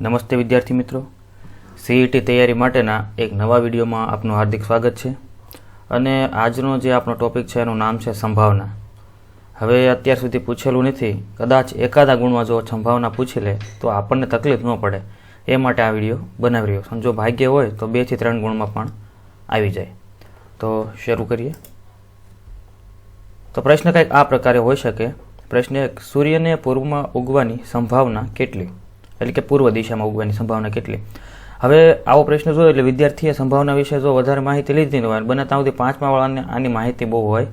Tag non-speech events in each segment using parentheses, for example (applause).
નમસ્તે વિદ્યાર્થી મિત્રો. સીઈટી તૈયારી માટેના એક નવા વિડીયોમાં આપનું હાર્દિક સ્વાગત છે. અને આજનો જે આપણો ટોપિક છે, એનું નામ છે સંભાવના. હવે અત્યાર સુધી પૂછેલું નથી. કદાચ એકાદા ગુણમાં જો સંભાવના પૂછી લે, તો આપણને તકલીફ ન પડે. એ માટે આ વીડિયો બનાવી રહ્યો છું. જો ભાગ્ય હોય, તો બેથી ત્રણ ગુણમાં પણ આવી જાય. તો શરૂ કરીએ. તો પ્રશ્ન કંઈક આ પ્રકારે હોઈ શકે. પ્રશ્ન એક, સૂર્યને પૂર્વમાં ઉગવાની સંભાવના કેટલી? એટલે કે પૂર્વ દિશામાં ઉગવાની સંભાવના કેટલી? હવે આવો પ્રશ્ન જોયો એટલે વિદ્યાર્થીએ સંભાવના વિશે જો વધારે માહિતી લીધી હોય બને ત્યાં સુધી પાંચમા વાળાને આની માહિતી બહુ હોય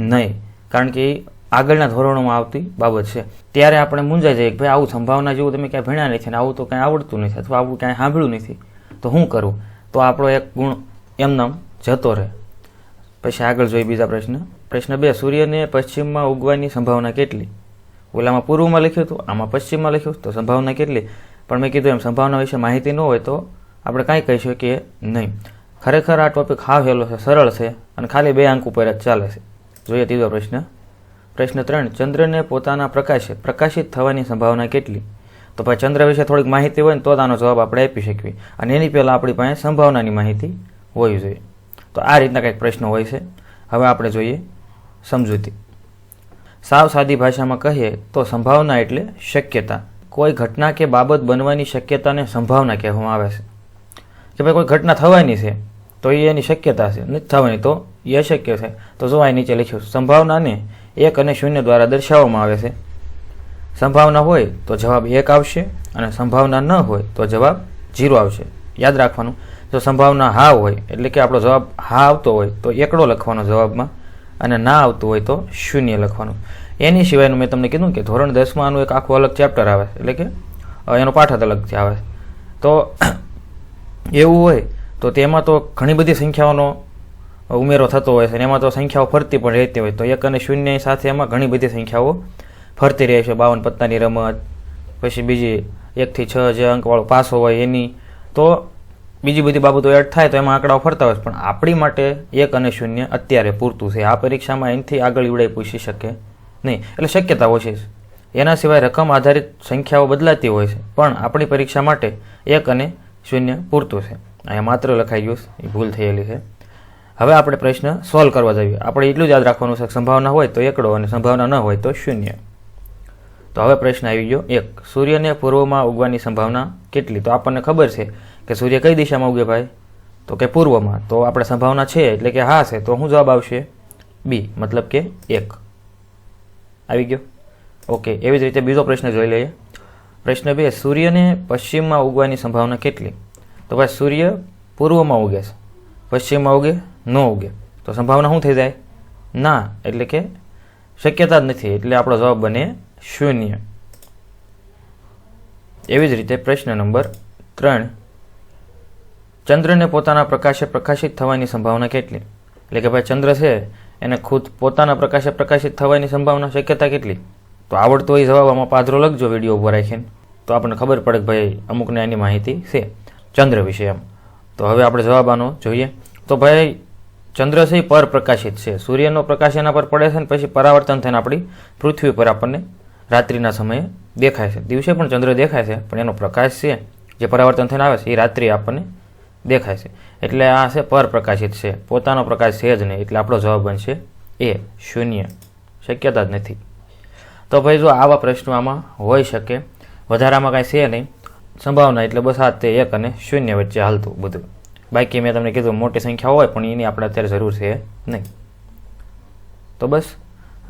નહીં. કારણ કે આગળના ધોરણોમાં આવતી બાબત છે. ત્યારે આપણે મૂંઝાઈ જઈએ કે ભાઈ આવું સંભાવના જેવું તમે ક્યાંય ભણ્યા નથી ને આવું તો કાંઈ આવડતું નથી અથવા આવું કાંઈ સાંભળ્યું નથી, તો શું કરું? તો આપણો એક ગુણ એમનામ જતો રહે. પછી આગળ જોઈએ બીજા પ્રશ્ન. પ્રશ્ન બે, સૂર્યને પશ્ચિમમાં ઉગવાની સંભાવના કેટલી? ઓલામાં પૂર્વમાં લખ્યું હતું, આમાં પશ્ચિમમાં લખ્યું, તો સંભાવના કેટલી? પણ મેં કીધું એમ, સંભાવના વિશે માહિતી ન હોય તો આપણે કાંઈ કહી શકીએ નહીં. ખરેખર આ ટોપિક હાવ હેલો છે, સરળ છે અને ખાલી બે અંક ઉપર જ ચાલે છે. જોઈએ ત્રીજો પ્રશ્ન. પ્રશ્ન ત્રણ, ચંદ્રને પોતાના પ્રકાશે પ્રકાશિત થવાની સંભાવના કેટલી? તો ભાઈ ચંદ્ર વિશે થોડીક માહિતી હોય ને તો જ આનો જવાબ આપણે આપી શકીએ. અને એની પહેલાં આપણી પાસે સંભાવનાની માહિતી હોવી જોઈએ. તો આ રીતના કંઈક પ્રશ્નો હોય છે. હવે આપણે જોઈએ સમજૂતી. સાવ સાદી ભાષામાં કહીએ તો સંભાવના એટલે શક્યતા. કોઈ ઘટના કે બાબત બનવાની શક્યતાને સંભાવના કહેવામાં આવે છે. કે ભાઈ કોઈ ઘટના થવાની છે, તો એ એની શક્યતા છે. નથી થવાની તો એ અશક્ય છે. તો જો અહીં નીચે લખ્યું, સંભાવનાને એક અને શૂન્ય દ્વારા દર્શાવવામાં આવે છે. સંભાવના હોય તો જવાબ એક આવશે અને સંભાવના ન હોય તો જવાબ જીરો આવશે. યાદ રાખવાનું, જો સંભાવના હા હોય, એટલે કે આપણો જવાબ હા આવતો હોય, તો એકડો લખવાનો જવાબમાં અને ના આવતું હોય તો શૂન્ય લખવાનું. એની સિવાયનું મેં તમને કીધું કે ધોરણ દસમાંનું એક આખું અલગ ચેપ્ટર આવે, એટલે કે એનો પાઠ જ અલગથી આવે. તો (clears throat) એવું હોય તો તેમાં તો ઘણી બધી સંખ્યાઓનો ઉમેરો થતો હોય છે અને એમાં તો સંખ્યાઓ ફરતી પણ રહેતી હોય તો એક અને શૂન્ય સાથે એમાં ઘણી બધી સંખ્યાઓ ફરતી રહે છે. બાવન પત્તાની રમત, પછી બીજી એકથી છ જે અંકવાળો પાસો હોય એની. તો બીજી બધી બાબતો એડ થાય તો એમાં આંકડાઓ ફરતા હોય પણ આપણી માટે એક અને શૂન્ય અત્યારે પૂરતું છે. આ પરીક્ષામાં એનાથી આગળ ઈવડાઈ પૂછી શકે નહીં. એટલે શક્યતા ઓછી છે એના સિવાય રકમ આધારિત સંખ્યાઓ બદલાતી હોય છે. પણ આપણી પરીક્ષા માટે એક અને શૂન્ય પૂરતું છે. અહીંયા માત્ર લખાઈ ગયું એ ભૂલ થયેલી છે. હવે આપણે પ્રશ્ન સોલ્વ કરવા જઈએ. આપણે એટલું જ યાદ રાખવાનું છે સંભાવના હોય તો એકડો અને સંભાવના ન હોય તો શૂન્ય. તો હવે પ્રશ્ન આવી ગયો. એક, સૂર્યને પૂર્વમાં ઉગવાની સંભાવના કેટલી? તો આપણને ખબર છે કે સૂર્ય કઈ દિશામાં ઉગે ભાઈ? તો કે પૂર્વમાં. તો આપણે સંભાવના છે, એટલે કે હા છે, તો શું જવાબ આવશે બી, મતલબ કે એક. આવી ગયો? ઓકે, એવી જ રીતે બીજો પ્રશ્ન જોઈ લઈએ. પ્રશ્ન બે, સૂર્યને પશ્ચિમમાં ઉગવાની સંભાવના કેટલી? તો ભાઈ, સૂર્ય પૂર્વમાં ઉગે છે. પશ્ચિમમાં ઉગે, ન ઉગે. તો સંભાવના શું થઈ જાય? ના, એટલે કે શક્યતા જ નથી, એટલે આપણો જવાબ બને શૂન્ય. એવી જ રીતે પ્રશ્ન નંબર ત્રણ. ચંદ્રને પોતાના પ્રકાશે પ્રકાશિત થવાની સંભાવના કેટલી? એટલે કે ભાઈ ચંદ્ર છે, એને ખુદ પોતાના પ્રકાશે પ્રકાશિત થવાની સંભાવના શક્યતા કેટલી? તો આવડતો હોય જવાબ આમાં પાદરો લખજો વીડિયો ઉપર રાખીને. તો આપણને ખબર પડે કે ભાઈ અમુકને એની માહિતી છે ચંદ્ર વિશે એમ. તો હવે આપણે જવાબ આનો જોઈએ. તો ભાઈ ચંદ્ર છે એ પર પ્રકાશિત છે. સૂર્યનો પ્રકાશ એના પર પડે છે ને પછી પરાવર્તન થઈને આપણી પૃથ્વી પર આપણને રાત્રિના સમયે દેખાય છે. દિવસે પણ ચંદ્ર દેખાય છે, પણ એનો પ્રકાશ છે જે પરાવર્તન થઈને આવે છે, એ રાત્રિ આપણને દેખાય છે. એટલે આ છે પરપ્રકાશિત છે. પોતાનો પ્રકાશ છે જ નહીં. એટલે આપણો જવાબ બનશે એ શૂન્ય. શક્યતા જ નથી. તો ભાઈ જો આવા પ્રશ્નો આમાં હોઈ શકે, વધારામાં કાંઈ છે નહીં, સંભાવના એટલે બસ આ તે એક અને શૂન્ય વચ્ચે હાલતું બધું. બાકી મેં તમને કીધું મોટી સંખ્યા હોય, પણ એની આપણે અત્યારે જરૂર છે નહીં. તો બસ,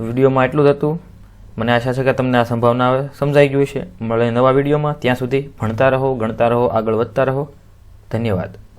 વિડીયોમાં એટલું જ હતું. મને આશા છે કે તમને આ સંભાવના સમજાઈ ગયું છે મળે નવા વિડીયોમાં. ત્યાં સુધી ભણતા રહો, ગણતા રહો, આગળ વધતા રહો. ધન્યવાદ.